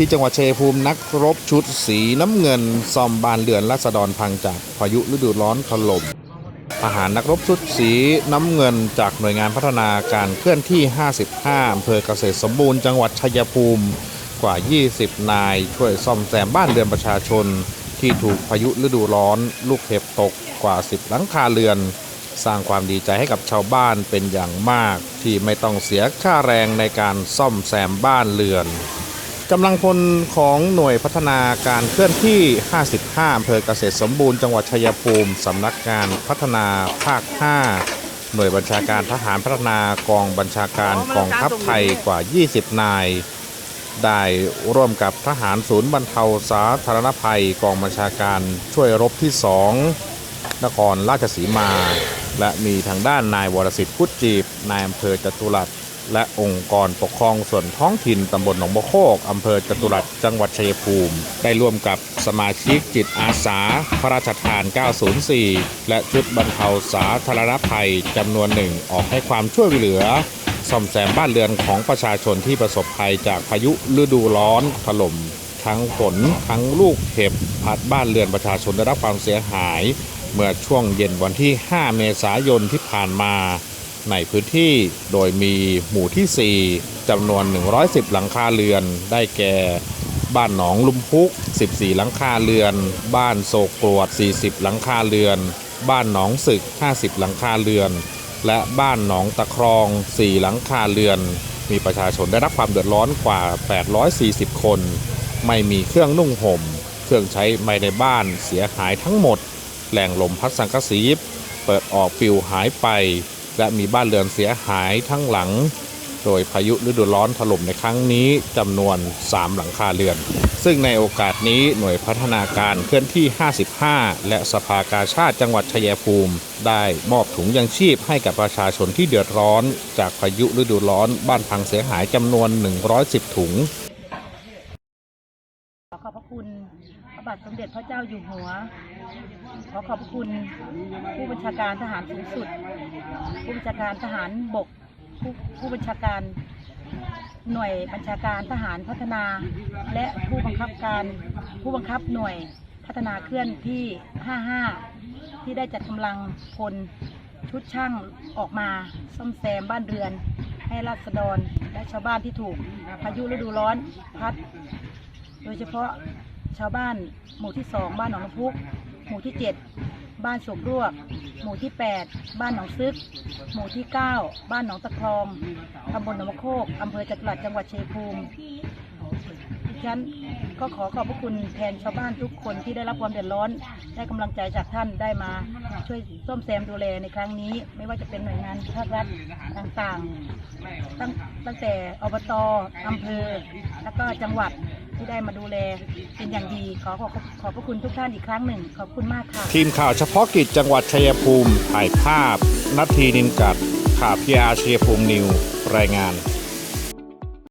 ที่จังหวัดเชัยภูมินักรบชุดสีน้ำเงินซ่อมบ้านเรือนราษฎรพังจากพายุฤดูร้อนถล่มทหารนักรบชุดสีน้ำเงินจากหน่วยงานพัฒนาการเคลื่อนที่ 55อำเภอเกษตรสมบูรณ์จังหวัดชัยภูมิกว่า 20 นาย ช่วยซ่อมแซมบ้านเรือนประชาชน ที่ถูกพายุฤดูร้อน ลูกเห็บตกกว่า 10 หลังคาเรือน สร้างความดีใจให้กับชาวบ้านเป็นอย่างมาก ที่ไม่ต้องเสียค่าแรงในการซ่อมแซมบ้านเรือน กำลังพลของหน่วยพัฒนาการเคลื่อนที่ 55อำเภอเกษตรสมบูรณ์จังหวัดชัยภูมิสำนักงานพัฒนาภาค 5 หน่วยบัญชาการทหารพัฒนากองบัญชาการกองทัพไทยกว่า 20 นาย ได้ร่วมกับทหารศูนย์บรรเทาสาธารณภัยกองบัญชาการช่วยรบที่ 2 นครราชสีมา และมีทางด้านนายวรสิทธิ์พุทธจีบนายอำเภอจตุรัส และองค์กรปกครองส่วนท้องถิ่นตำบลหนองบัวโคกอำเภอจตุรัสจังหวัดชัยภูมิ ได้ร่วมกับสมาชิกจิตอาสา พระราชทาน 904 และชุดบรรเทาสาธารณภัยจำนวนหนึ่งออกให้ความช่วยเหลือซ่อมแซมบ้านเรือนของประชาชนที่ประสบภัยจากพายุฤดูร้อนถล่มทั้งฝนทั้งลูกเห็บพัดบ้านเรือนประชาชนได้รับความเสียหาย เมื่อช่วงเย็นวันที่ 5 เมษายนที่ผ่านมา ในพื้นที่โดยมีหมู่ที่ 4จำนวน 110 หลังคาเรือนได้แก่ บ้านหนองลุมพุก 14 หลังคาเรือน บ้านโศกกรวด 40 หลังคาเรือน บ้านหนองศึก 50 หลังคาเรือน และบ้านหนองตะครอง 4 หลังคาเรือน มีประชาชนได้รับความเดือดร้อนกว่า 840 คน ไม่มีเครื่องนุ่งห่ม เครื่องใช้ไม่ในบ้านเสียหายทั้งหมดแหล่งลมพัดสังกะสีเปิดออกปิวหายไป และมีบ้านเรือนเสียหายทั้งหลัง โดยพายุฤดูร้อนถล่มในครั้งนี้จำนวน 3 หลังคาเรือน ซึ่งในโอกาสนี้หน่วยพัฒนาการเคลื่อนที่ 55 และสภากาชาติจังหวัดชัยภูมิ ได้มอบถุงยังชีพให้กับประชาชนที่เดือดร้อน จากพายุฤดูร้อนบ้านพังเสียหายจำนวน 110 ถุงขอบพระคุณ ระบาทสมเด็จพระเจ้าอยู่หัว ขอขอบคุณผู้บัญชาการทหารสูงสุด ผู้บัญชาการทหารบก ผู้ผู้บัญชาการหน่วยบัญชาการทหารพัฒนา และผู้บังคับการผู้บังคับหน่วยพัฒนาเคลื่อนที่ 55 ที่ได้จัดกำลังพลชุดช่างออกมาซ่อมแซมบ้านเรือน ให้ราษฎรและชาวบ้านที่ถูกพายุฤดูร้อนพัด โดยเฉพาะ ชาวบ้าน หมู่ที่สองบ้านหนองลำพุก หมู่ที่เจ็ดบ้านสุกรวก หมู่ที่แปดบ้านหนองซึก หมู่ที่เก้าบ้านหนองตะครองตำบลหนองมะโคกอำเภอจตุรัสจังหวัดเชัยงภูมิดิฉันก็ขอขอบพระคุณแทนชาวบ้านทุกคนที่ได้รับความเดือดร้อน ได้กำลังใจจากท่านได้มาช่วยซ่อมแซมดูแลในครั้งนี้ ไม่ว่าจะเป็นหน่วยงานภาครัฐต่างๆ ตั้งตั้งแต่อบตอำเภอ แล้วก็จังหวัด ที่ได้มาดูแลเป็นอย่างดีขอขอบขอบพระคุณทุกท่านอีกครั้งหนึ่ง ขอบคุณมากค่ะ ทีมข่าวเฉพาะกิจจังหวัดชัยภูมิถ่ายภาพนัททีนินกัดข่าวพีอาชัยภูมินิวรายงาน